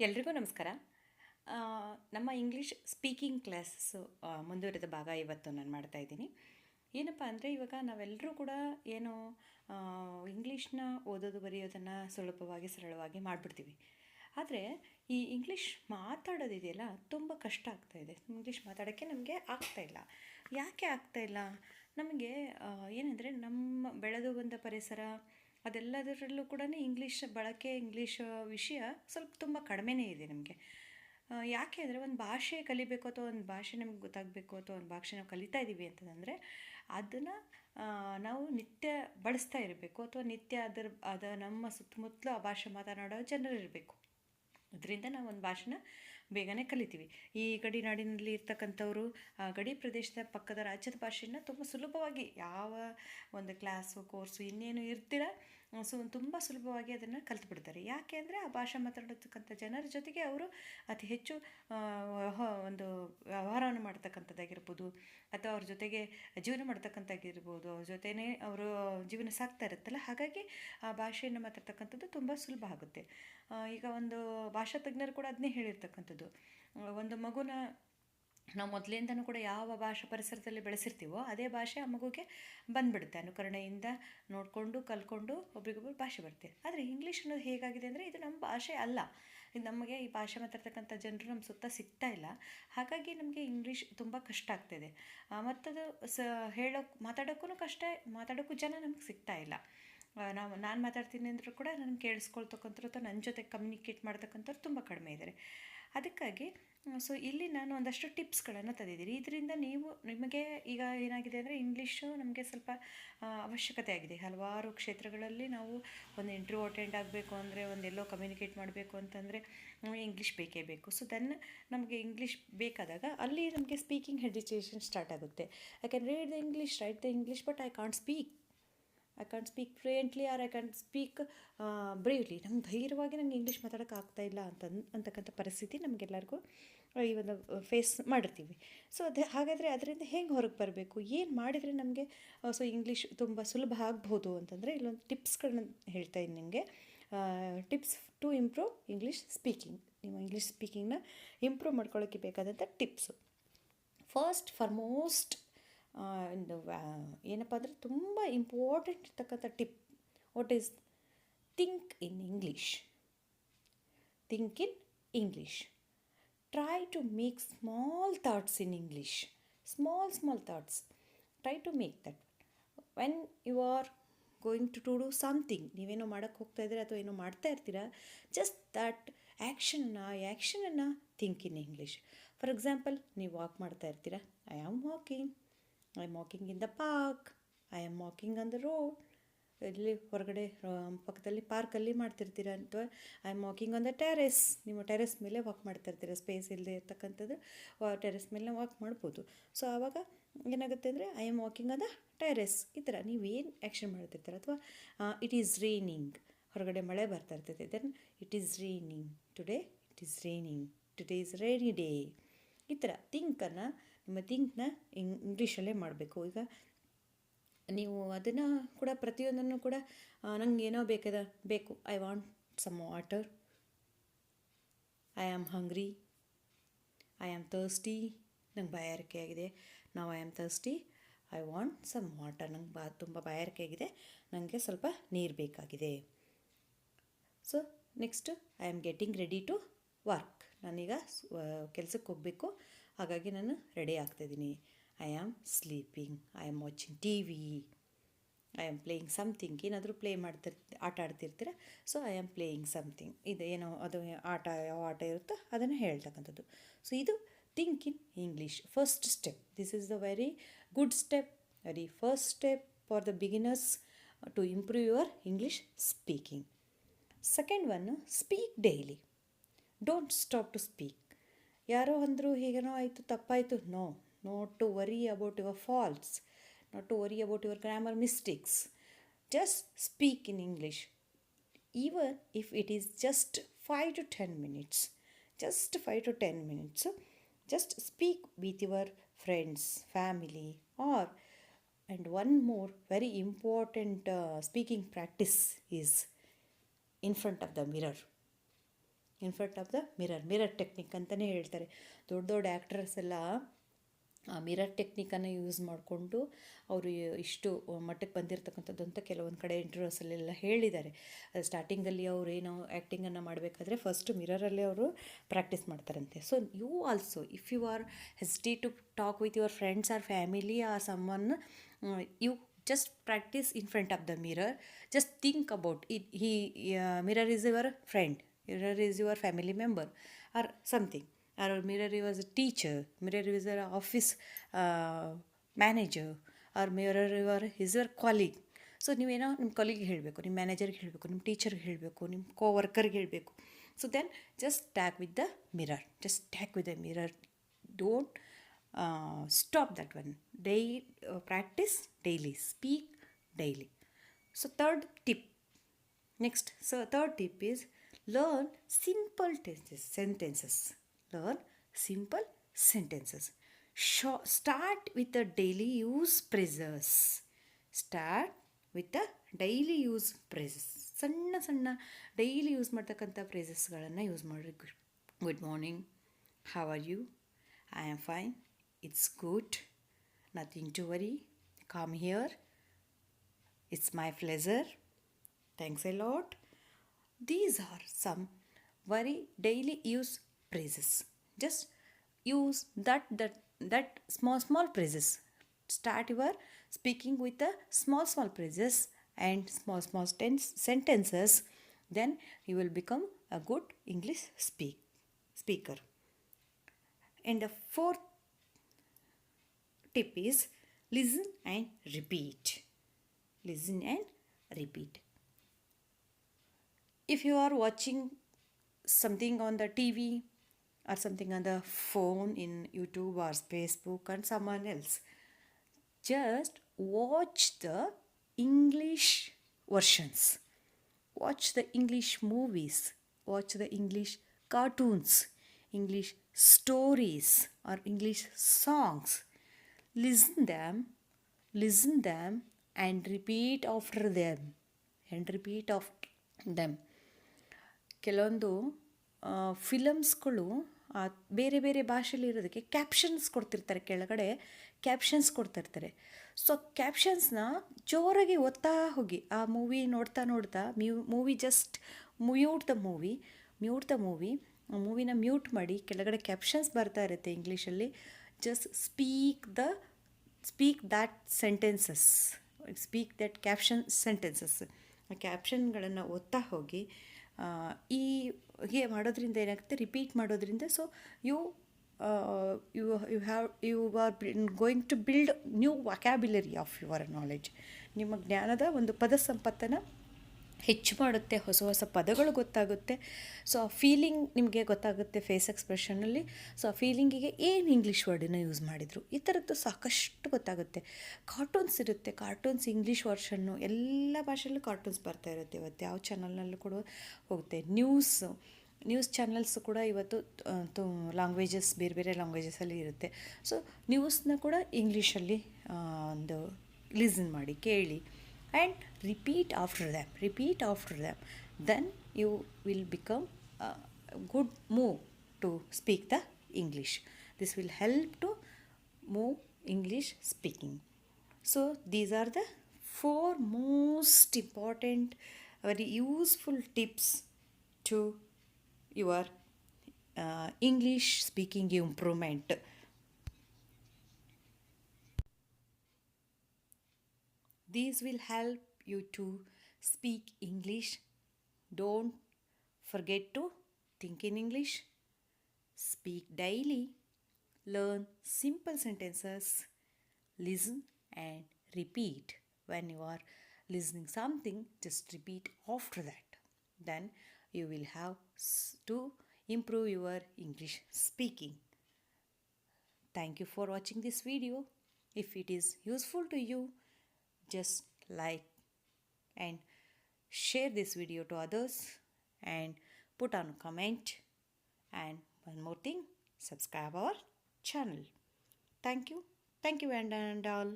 ಎಲ್ರಿಗೂ ನಮಸ್ಕಾರ. ನಮ್ಮ ಇಂಗ್ಲೀಷ್ ಸ್ಪೀಕಿಂಗ್ ಕ್ಲಾಸಸ್ಸು ಮುಂದುವರೆದ ಭಾಗ ಇವತ್ತು ನಾನು ಮಾಡ್ತಾ ಇದ್ದೀನಿ. ಏನಪ್ಪ ಅಂದರೆ ಇವಾಗ ನಾವೆಲ್ಲರೂ ಕೂಡ ಏನು ಇಂಗ್ಲೀಷ್ನ ಓದೋದು ಬರೆಯೋದನ್ನು ಸುಲಭವಾಗಿ, ಸರಳವಾಗಿ ಮಾಡಿಬಿಡ್ತೀವಿ. ಆದರೆ ಈ ಇಂಗ್ಲೀಷ್ ಮಾತಾಡೋದಿದೆಯಲ್ಲ, ತುಂಬ ಕಷ್ಟ ಆಗ್ತಾ ಇದೆ. ಇಂಗ್ಲೀಷ್ ಮಾತಾಡೋಕ್ಕೆ ನಮಗೆ ಆಗ್ತಾ ಇಲ್ಲ. ಯಾಕೆ ಆಗ್ತಾಯಿಲ್ಲ ನಮಗೆ ಏನಂದರೆ ನಮ್ಮ ಬೆಳೆದು ಬಂದ ಪರಿಸರ ಅದೆಲ್ಲದರಲ್ಲೂ ಕೂಡ ಇಂಗ್ಲೀಷ್ ಬಳಕೆ, ಇಂಗ್ಲೀಷ್ ವಿಷಯ ಸ್ವಲ್ಪ ತುಂಬ ಕಡಿಮೆನೇ ಇದೆ ನಮಗೆ. ಯಾಕೆ ಅಂದರೆ ಒಂದು ಭಾಷೆ ಕಲಿಬೇಕು ಅಥವಾ ಒಂದು ಭಾಷೆ ನಮ್ಗೆ ಗೊತ್ತಾಗಬೇಕು ಅಥವಾ ಒಂದು ಭಾಷೆ ನಾವು ಕಲಿತಾ ಇದ್ದೀವಿ ಅಂತಂದರೆ ಅದನ್ನು ನಾವು ನಿತ್ಯ ಬಳಸ್ತಾ ಇರಬೇಕು ಅಥವಾ ನಿತ್ಯ ಅದರ, ಅದ ನಮ್ಮ ಸುತ್ತಮುತ್ತಲೂ ಆ ಭಾಷೆ ಮಾತನಾಡೋ ಜನರು ಇರಬೇಕು ಅದರಿಂದ ನಾವು ಒಂದು ಭಾಷೆನ ಬೇಗನೆ ಕಲಿತೀವಿ. ಈ ಗಡಿನಾಡಿನಲ್ಲಿ ಇರ್ತಕ್ಕಂಥವರು, ಆ ಗಡಿ ಪ್ರದೇಶದ ಪಕ್ಕದ ರಾಜ್ಯದ ಭಾಷೆಯನ್ನು ತುಂಬ ಸುಲಭವಾಗಿ ಯಾವ ಒಂದು ಕ್ಲಾಸು ಕೋರ್ಸು ಇನ್ನೇನು ಇರ್ತೀರ ಸೊ ತುಂಬ ಸುಲಭವಾಗಿ ಅದನ್ನು ಕಲ್ತ್ಬಿಡ್ತಾರೆ. ಯಾಕೆ ಅಂದರೆ ಆ ಭಾಷೆ ಮಾತಾಡತಕ್ಕಂಥ ಜನರ ಜೊತೆಗೆ ಅವರು ಅತಿ ಹೆಚ್ಚು ಒಂದು ವ್ಯವಹಾರವನ್ನು ಮಾಡ್ತಕ್ಕಂಥದ್ದಾಗಿರ್ಬೋದು, ಅಥವಾ ಅವ್ರ ಜೊತೆಗೆ ಜೀವನ ಮಾಡ್ತಕ್ಕಂಥದ್ದಾಗಿರ್ಬೋದು, ಅವ್ರ ಜೊತೆನೇ ಅವರು ಜೀವನ ಸಾಕ್ತಾ ಇರುತ್ತಲ್ಲ, ಹಾಗಾಗಿ ಆ ಭಾಷೆಯನ್ನು ಮಾತಾಡ್ತಕ್ಕಂಥದ್ದು ತುಂಬ ಸುಲಭ ಆಗುತ್ತೆ. ಈಗ ಒಂದು ಭಾಷಾ ತಜ್ಞರು ಕೂಡ ಅದನ್ನೇ ಹೇಳಿರ್ತಕ್ಕಂಥದ್ದು. ಒಂದು ಮಗುನ ನಾವು ಮೊದಲಿಂದನೂ ಕೂಡ ಯಾವ ಭಾಷಾ ಪರಿಸರದಲ್ಲಿ ಬೆಳೆಸಿರ್ತೀವೋ ಅದೇ ಭಾಷೆ ಆ ಮಗುಗೆ ಬಂದ್ಬಿಡುತ್ತೆ. ಅನುಕರಣೆಯಿಂದ ನೋಡಿಕೊಂಡು, ಕಲ್ಕೊಂಡು ಒಬ್ರಿಗೊಬ್ರು ಭಾಷೆ ಬರುತ್ತೆ. ಆದರೆ ಇಂಗ್ಲೀಷ್ ಅನ್ನೋದು ಹೇಗಾಗಿದೆ ಅಂದರೆ ಇದು ನಮ್ಮ ಭಾಷೆ ಅಲ್ಲ. ಇದು ನಮಗೆ ಈ ಭಾಷೆ ಮಾತಾಡ್ತಕ್ಕಂಥ ಜನರು ನಮ್ಮ ಸುತ್ತ ಸಿಗ್ತಾ ಇಲ್ಲ. ಹಾಗಾಗಿ ನಮಗೆ ಇಂಗ್ಲೀಷ್ ತುಂಬ ಕಷ್ಟ ಆಗ್ತಿದೆ. ಮತ್ತದು ಸ ಹೇಳೋಕ್ಕೆ ಮಾತಾಡೋಕ್ಕೂ ಕಷ್ಟ, ಮಾತಾಡೋಕ್ಕೂ ಜನ ನಮ್ಗೆ ಸಿಗ್ತಾ ಇಲ್ಲ. ನಾವು, ನಾನು ಮಾತಾಡ್ತೀನಿ ಅಂದರೂ ಕೂಡ ನನಗೆ ಅಥವಾ ನನ್ನ ಜೊತೆ ಕಮ್ಯುನಿಕೇಟ್ ಮಾಡ್ತಕ್ಕಂಥವ್ರು ತುಂಬ ಕಡಿಮೆ ಇದ್ದಾರೆ ಅದಕ್ಕಾಗಿ ಸೊ ಇಲ್ಲಿ ನಾನು ಒಂದಷ್ಟು ಟಿಪ್ಸ್ಗಳನ್ನು ತಂದಿದ್ದೀನಿ. ಇದರಿಂದ ನೀವು ನಿಮಗೆ ಈಗ ಏನಾಗಿದೆ ಅಂದರೆ ಇಂಗ್ಲೀಷು ನಮಗೆ ಸ್ವಲ್ಪ ಅವಶ್ಯಕತೆ ಆಗಿದೆ. ಹಲವಾರು ಕ್ಷೇತ್ರಗಳಲ್ಲಿ ನಾವು ಒಂದು ಇಂಟರ್ವ್ಯೂ ಅಟೆಂಡ್ ಆಗಬೇಕು ಅಂದರೆ, ಒಂದು ಎಲ್ಲೋ ಕಮ್ಯುನಿಕೇಟ್ ಮಾಡಬೇಕು ಅಂತಂದರೆ ಇಂಗ್ಲೀಷ್ ಬೇಕೇ ಬೇಕು. ಸೊ ದೆನ್ ನಮಗೆ ಇಂಗ್ಲೀಷ್ ಬೇಕಾದಾಗ ಅಲ್ಲಿ ನಮಗೆ ಸ್ಪೀಕಿಂಗ್ ಹೆಜಿಟೇಷನ್ ಸ್ಟಾರ್ಟ್ ಆಗುತ್ತೆ. I can read the English write the English but I can't speak I can speak fluently or I can speak bravely ನಂಗೆ ಧೈರ್ಯವಾಗಿ ನಂಗೆ ಇಂಗ್ಲೀಷ್ ಮಾತಾಡೋಕೆ ಆಗ್ತಾ ಇಲ್ಲ ಅಂತ ಅಂತಕ್ಕಂಥ ಪರಿಸ್ಥಿತಿ ನಮಗೆಲ್ಲರಿಗೂ ಈ ಒಂದು ಫೇಸ್ ಮಾಡಿರ್ತೀವಿ. ಸೊ ಅದು ಹಾಗಾದರೆ ಅದರಿಂದ ಹೆಂಗೆ ಹೊರಗೆ ಬರಬೇಕು? ಏನು ಮಾಡಿದರೆ ನಮಗೆ ಸೊ ಇಂಗ್ಲೀಷ್ ತುಂಬ ಸುಲಭ ಆಗ್ಬೋದು ಅಂತಂದರೆ ಇಲ್ಲೊಂದು ಟಿಪ್ಸ್ಗಳನ್ನ ಹೇಳ್ತಾ ಇದ್ದೀನಿ ನಿಮಗೆ. Tips to improve English speaking ನೀವು ಇಂಗ್ಲೀಷ್ ಸ್ಪೀಕಿಂಗ್ನ ಇಂಪ್ರೂವ್ ಮಾಡ್ಕೊಳ್ಳೋಕ್ಕೆ ಬೇಕಾದಂಥ ಟಿಪ್ಸು ಫಸ್ಟ್ ಫಾರ್ ಮೋಸ್ಟ್ ಒಂದು ಏನಪ್ಪ ಅಂದರೆ ತುಂಬ ಇಂಪಾರ್ಟೆಂಟ್ ಇರ್ತಕ್ಕಂಥ tip what is think in English think in English try to make small thoughts in English small small thoughts try to make that when you are going to to do something ನೀವೇನೋ ಮಾಡೋಕ್ಕೆ ಹೋಗ್ತಾ ಇದ್ದೀರಾ ಅಥವಾ ಏನೋ ಮಾಡ್ತಾ ಇರ್ತೀರಾ just that ಆ್ಯಕ್ಷನ್ನ ಆ ಆ್ಯಕ್ಷನನ್ನು think in English for example ನೀವು ವಾಕ್ ಮಾಡ್ತಾ ಇರ್ತೀರಾ. I am walking I am walking in the park I am walking on the road ಇಲ್ಲಿ ಹೊರಗಡೆ ಪಕ್ಕದಲ್ಲಿ ಪಾರ್ಕಲ್ಲಿ ಮಾಡ್ತಿರ್ತೀರ ಅಥವಾ I am walking on the terrace ನೀವು ಟೆರೆಸ್ ಮೇಲೆ ವಾಕ್ ಮಾಡ್ತಾ ಇರ್ತೀರ? ಸ್ಪೇಸ್ ಇಲ್ಲದೆ ಇರ್ತಕ್ಕಂಥದ್ದು ಟೆರೆಸ್ ಮೇಲೆ ವಾಕ್ ಮಾಡ್ಬೋದು. ಸೊ ಆವಾಗ ಏನಾಗುತ್ತೆ ಅಂದರೆ I am walking on the terrace ಈ ಥರ ನೀವೇನು ಆ್ಯಕ್ಷನ್ ಮಾಡ್ತಿರ್ತೀರ? ಅಥವಾ ಇಟ್ ಈಸ್ ರೈನಿಂಗ್ ಹೊರಗಡೆ ಮಳೆ ಬರ್ತಾ ಇರ್ತೈತೆ then it is raining today it is raining today is rainy day ಈ ಥರ ಥಿಂಕನ್ನು ನಿಮ್ಮ ಥಿಂಕ್ನ ಇಂಗ್ಲೀಷಲ್ಲೇ ಮಾಡಬೇಕು. ಈಗ ನೀವು ಅದನ್ನು ಕೂಡ ಪ್ರತಿಯೊಂದನ್ನು ಕೂಡ ನಂಗೆ ಏನೋ ಬೇಕದ, ಬೇಕು. I want some water I am hungry I am thirsty ನಂಗೆ ಬಾಯಾರಿಕೆ ಆಗಿದೆ. ನಾವು I am thirsty I want some water ನಂಗೆ ಬಾ, ತುಂಬ ಬಾಯಾರಿಕೆ ಆಗಿದೆ. ನನಗೆ ಸ್ವಲ್ಪ ನೀರು ಬೇಕಾಗಿದೆ. So next I am getting ready to work ನಾನೀಗ ಕೆಲಸಕ್ಕೆ ಹೋಗಬೇಕು. ಹಾಗಾಗಿ ನಾನು ready ಆಗ್ತಾಯಿದ್ದೀನಿ I am sleeping I am watching T V I am playing something ಏನಾದರೂ ಪ್ಲೇ ಮಾಡ್ತಿರ್, ಆಟ ಆಡ್ತಿರ್ತೀರ? So I am playing something ಇದು ಏನೋ, ಅದು ಆಟ, ಯಾವ ಆಟ ಇರುತ್ತೋ ಅದನ್ನು ಹೇಳ್ತಕ್ಕಂಥದ್ದು. ಸೊ ಇದು think in English first step this is the very good step very first step for the beginners to improve your English speaking second one speak daily don't stop to speak ಯಾರೋ ಅಂದರು ಹೀಗೇನೋ ಆಯಿತು ತಪ್ಪಾಯಿತು no not to worry about your faults not to worry about your grammar mistakes just speak in English even if it is just 5 to 10 minutes just 5 to 10 minutes just speak with your friends family or and one more very important uh, speaking practice is in front of the mirror in front of the mirror mirror technique ಅಂತಲೇ ಹೇಳ್ತಾರೆ. ದೊಡ್ಡ ದೊಡ್ಡ actress ಎಲ್ಲ ಆ mirror ಟೆಕ್ನಿಕನ್ನು use ಮಾಡಿಕೊಂಡು ಅವರು ಇಷ್ಟು ಮಟ್ಟಕ್ಕೆ ಬಂದಿರತಕ್ಕಂಥದ್ದು ಅಂತ ಕೆಲವೊಂದು ಕಡೆ ಇಂಟರ್ವ್ಯೂಸಲ್ಲೆಲ್ಲ ಹೇಳಿದ್ದಾರೆ. ಸ್ಟಾರ್ಟಿಂಗಲ್ಲಿ ಅವರು ಏನು ಆ್ಯಕ್ಟಿಂಗನ್ನು ಮಾಡಬೇಕಾದ್ರೆ ಫಸ್ಟ್ ಮಿರರಲ್ಲಿ ಅವರು ಪ್ರಾಕ್ಟೀಸ್ ಮಾಡ್ತಾರಂತೆ. So you also if you are hasty to talk with your friends or family or summon you just practice in front of the mirror just think about it he mirror is your friend mirror is your family member or something or mirror is a teacher mirror is your office uh, manager or mirror your is your colleague so ನೀವೇನೋ ನಿಮ್ಮ ಕೊಲಿಗೆ ಹೇಳಬೇಕು ನಿಮ್ಮ ಮ್ಯಾನೇಜರ್ಗೆ ಹೇಳಬೇಕು ನಿಮ್ಮ ಟೀಚರ್ಗೆ ಹೇಳಬೇಕು ನಿಮ್ಮ ಕೋ ವರ್ಕರ್ಗೆ ಹೇಳಬೇಕು so then just talk with the mirror just talk with the mirror don't uh, that one day uh, practice daily speak daily so third tip next so third tip is learn simple tenses sentences learn simple sentences Show, start with the daily use phrases start with the daily use phrases ಸಣ್ಣ ಸಣ್ಣ daily use ಮಾಡ್ತಕ್ಕಂಥ ಪ್ರೇಸಸ್ಗಳನ್ನು use ಮಾಡಿರಿ good morning how are you I am fine. It's good. Nothing to worry. Come here. It's my pleasure. Thanks a lot. These are some very daily use phrases. Just use that that that small small phrases. Start your speaking with the small small phrases and small small sentences. Then you will become a good English speak speaker. And the fourth tip is listen and repeat. Listen and repeat. If you are watching something on the TV or something on the phone in YouTube or Facebook and someone else, just watch the English versions. Watch the English movies. Watch the English cartoons, English stories or English songs. Listen them, listen them and repeat after them. And repeat after them. ಕೆಲವೊಂದು ಫಿಲಮ್ಸ್ಗಳು ಬೇರೆ ಬೇರೆ ಭಾಷೆಯಲ್ಲಿ ಇರೋದಕ್ಕೆ captions ಕೊಡ್ತಿರ್ತಾರೆ. ಕೆಳಗಡೆ captions ಕೊಡ್ತಿರ್ತಾರೆ. So ಕ್ಯಾಪ್ಷನ್ಸ್ನ ಜೋರಾಗಿ ಓದ್ತಾ ಹೋಗಿ, ಆ ಮೂವಿ ನೋಡ್ತಾ ನೋಡ್ತಾ mu movie just mute the movie mute the movie ಮೂವಿನ mute ಮಾಡಿ ಕೆಳಗಡೆ ಕ್ಯಾಪ್ಷನ್ಸ್ ಬರ್ತಾ ಇರುತ್ತೆ ಇಂಗ್ಲೀಷಲ್ಲಿ just speak the speak that sentences speak that caption sentences ಆ ಕ್ಯಾಪ್ಷನ್ಗಳನ್ನು ಓದ್ತಾ ಹೋಗಿ ಈ ಹೀಗೆ ಮಾಡೋದ್ರಿಂದ ಏನಾಗುತ್ತೆ? ರಿಪೀಟ್ ಮಾಡೋದ್ರಿಂದ so you you you have you are going to build new vocabulary of your knowledge ನಿಮ್ಮ ಜ್ಞಾನದ ಒಂದು ಪದ ಸಂಪತ್ತನ್ನು ಹೆಚ್ಚು ಮಾಡುತ್ತೆ, ಹೊಸ ಹೊಸ ಪದಗಳು ಗೊತ್ತಾಗುತ್ತೆ. ಸೊ ಆ ಫೀಲಿಂಗ್ ನಿಮಗೆ ಗೊತ್ತಾಗುತ್ತೆ ಫೇಸ್ ಎಕ್ಸ್ಪ್ರೆಷನಲ್ಲಿ ಸೊ ಆ ಫೀಲಿಂಗಿಗೆ ಏನು ಇಂಗ್ಲೀಷ್ ವರ್ಡನ್ನು ಯೂಸ್ ಮಾಡಿದರು? ಈ ಥರದ್ದು ಸಾಕಷ್ಟು ಗೊತ್ತಾಗುತ್ತೆ. ಕಾರ್ಟೂನ್ಸ್ ಇರುತ್ತೆ ಕಾರ್ಟೂನ್ಸ್ ಇಂಗ್ಲೀಷ್ ವರ್ಷನ್ನು ಎಲ್ಲ ಭಾಷೆಯಲ್ಲೂ ಕಾರ್ಟೂನ್ಸ್ ಬರ್ತಾ ಇರುತ್ತೆ ಇವತ್ತು. ಯಾವ ಚಾನಲ್ನಲ್ಲೂ ಕೂಡ ಹೋಗುತ್ತೆ. ನ್ಯೂಸ್ ನ್ಯೂಸ್ ಚಾನಲ್ಸ್ ಕೂಡ ಇವತ್ತು ತು ಲ್ಯಾಂಗ್ವೇಜಸ್ ಬೇರೆ ಬೇರೆ ಲ್ಯಾಂಗ್ವೇಜಸ್ಸಲ್ಲಿ ಇರುತ್ತೆ. ಸೊ ನ್ಯೂಸ್ನ ಕೂಡ ಇಂಗ್ಲೀಷಲ್ಲಿ ಒಂದು ಲಿಸನ್ ಮಾಡಿ, ಕೇಳಿ. And repeat after them repeat after them. Then you will become a good move to speak the english. This will help to move english speaking. So these are the four most important very useful tips to your uh, english speaking improvement These will help you to speak English. Don't forget to think in English. Speak daily. Learn simple sentences. Listen and repeat. When you are listening something, just repeat after that. Then you will have to improve your English speaking. Thank you for watching this video. If it is useful to you, just like and share this video to others and put on comment. And one more thing subscribe our channel. Thank you. Thank you and, and all